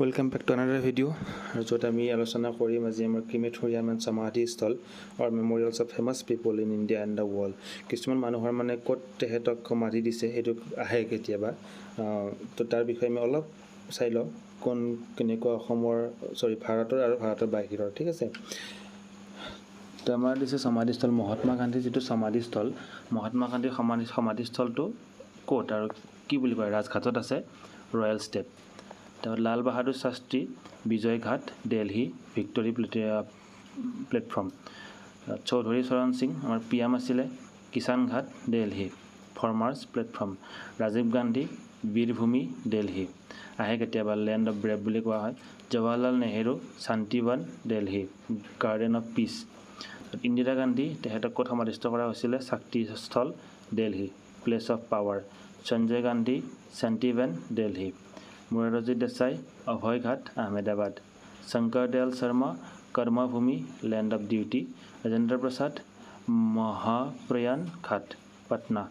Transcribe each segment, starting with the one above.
Welcome back to another video' আৰু য'ত আমি আলোচনা কৰিম আজি আমাৰ ক্ৰিমেথৰিয়াম এণ্ড সমাধি স্থল আৰু memorials of famous people in India and the world কিছুমান মানুহৰ মানে ক'ত তেহেঁতক সমাধি দিছে সেইটো আহে কেতিয়াবা। তো তাৰ বিষয়ে আমি অলপ চাই লওঁ কোন কেনেকুৱা অসমৰ চৰি ভাৰতৰ আৰু ভাৰতৰ বাহিৰৰ ঠিক আছে? তো আমাৰ দিছে সমাধিস্থল মহাত্মা গান্ধীৰ যিটো সমাধিস্থল মহাত্মা গান্ধীৰ সমাধি সমাধিস্থলটো ক'ত আৰু কি বুলি কয় ৰাজঘাটত আছে ৰয়েল ষ্টেট তাৰপৰা লাল বাহাদুৰ শাস্ত্ৰী বিজয় ঘাট দেলহি ভিক্টৰী প্লেটফৰ্ম। চৌধুৰী চৰণ সিং আমাৰ পি এম আছিলে কিষাণ ঘাট দেলহি। Farmers platform. ৰাজীৱ গান্ধী বীৰভূমি দেলহি। আহে কেতিয়াবা লেণ্ড অফ ব্ৰেভ বুলি কোৱা হয়। Jawaharlal Nehru Shantivan Delhi. Garden of peace. Indira Gandhi তেখেতক ক'ত সমাধিস্থ কৰা হৈছিলে? Shaktisthal Delhi. Place of power. Sanjay Gandhi Shantivan Delhi. Morarji Desai Abhay Ghat Ahmedabad. Shankardayal Sharma Karmabhumi land of duty. Rajendra Prasad Mahaprayan Ghat Patna.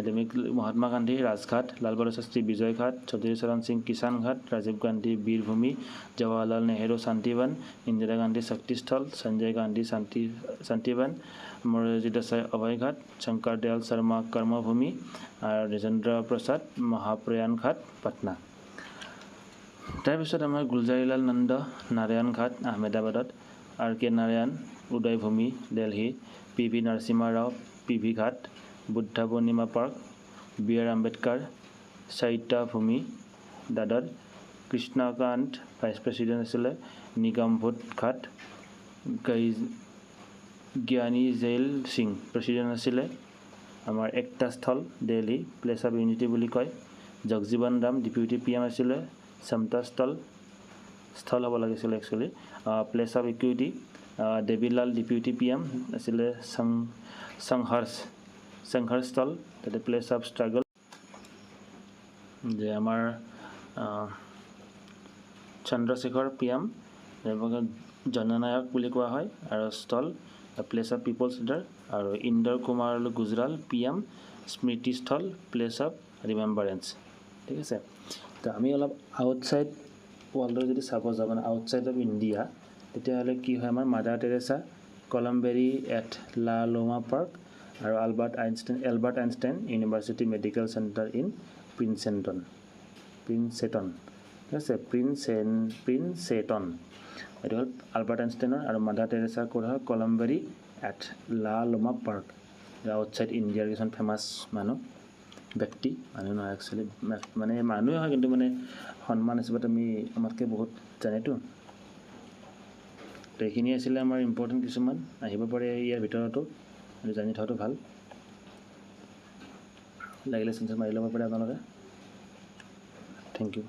এডেমিক Mahatma Gandhi Rajghat Lal Bahadur Shastri Vijay ঘাট চৌধুৰী চৰণ সিং কিষাণ ঘাট ৰাজীৱ গান্ধী বীৰভূমি জৱাহৰলাল নেহেৰু শান্তিবন ইন্দিৰা গান্ধী শক্তিস্থল সঞ্জয় গান্ধী শান্তি শান্তিবন মোৰাৰজী দেশাই অভয় ঘাট শংকৰ দয়াল শৰ্মা কৰ্মভূমি আৰু ৰাজেন্দ্ৰ প্ৰসাদ মহাপ্ৰয়াণ ঘাট পাটনা। তাৰপিছত আমাৰ গুলজাৰীলাল নন্দ নাৰায়ণ ঘাট আহমেদাবাদত R K Narayan Udaybhumi Delhi P V Narasimha Rao P V Ghat Buddha Purnima park B R Ambedkar Chaityabhumi Dadar Krishnakant vice president আছিলে নিগমভূত ঘাট জ্ঞানী জেইল সিং প্ৰেচিডেণ্ট আছিলে আমাৰ একটা স্থল দেলহি প্লেচ অফ ইউনিটি বুলি কয় Jagjivan Ram deputy P M আছিলে সমতা স্থল স্থল হ'ব লাগিছিলে actually place of equity Devilal deputy P M আছিলে সং সংঘৰ্ষস্থল তাতে প্লেচ অফ ষ্ট্ৰাগল যে আমাৰ চন্দ্ৰশেখৰ পি এম জননায়ক বুলি কোৱা হয় আৰু স্থল প্লেচ অফ পিপলছ লিডাৰ আৰু Inder Kumar Gujral P M Smritisthal place of remembrance ঠিক আছে? তো আমি অলপ আউটছাইড ৱৰ্ল্ডৰ যদি চাব যাওঁ মানে আউটছাইড অফ ইণ্ডিয়া তেতিয়াহ'লে কি হয় আমাৰ mother Teresa columbary at La Loma park আৰু Albert Einstein Albert Einstein University Medical Centre in Princeton Princeton ঠিক আছে? প্ৰিন্সেন প্ৰিন্সেটন এইটো হ'ল আলবাৰ্ট আইনষ্টাইনৰ আৰু মাদাৰ টেৰেছা ক'ত হয়? কলম্বেৰী at La Loma park outside ইণ্ডিয়াৰ কিছুমান ফেমাছ মানুহ ব্যক্তি মানুহ নহয় একচুৱেলি মানে মানুহে হয় কিন্তু মানে সন্মান হিচাপত আমি আমাতকৈ বহুত জানেতো। তো এইখিনি আছিলে আমাৰ ইম্পৰ্টেণ্ট কিছুমান আহিব পাৰে ইয়াৰ ভিতৰতো। জানি থোৱাটো ভাল লাগিলে চেঞ্চাৰ মাৰি ল'ব পাৰে আপোনালোকে থেংক ইউ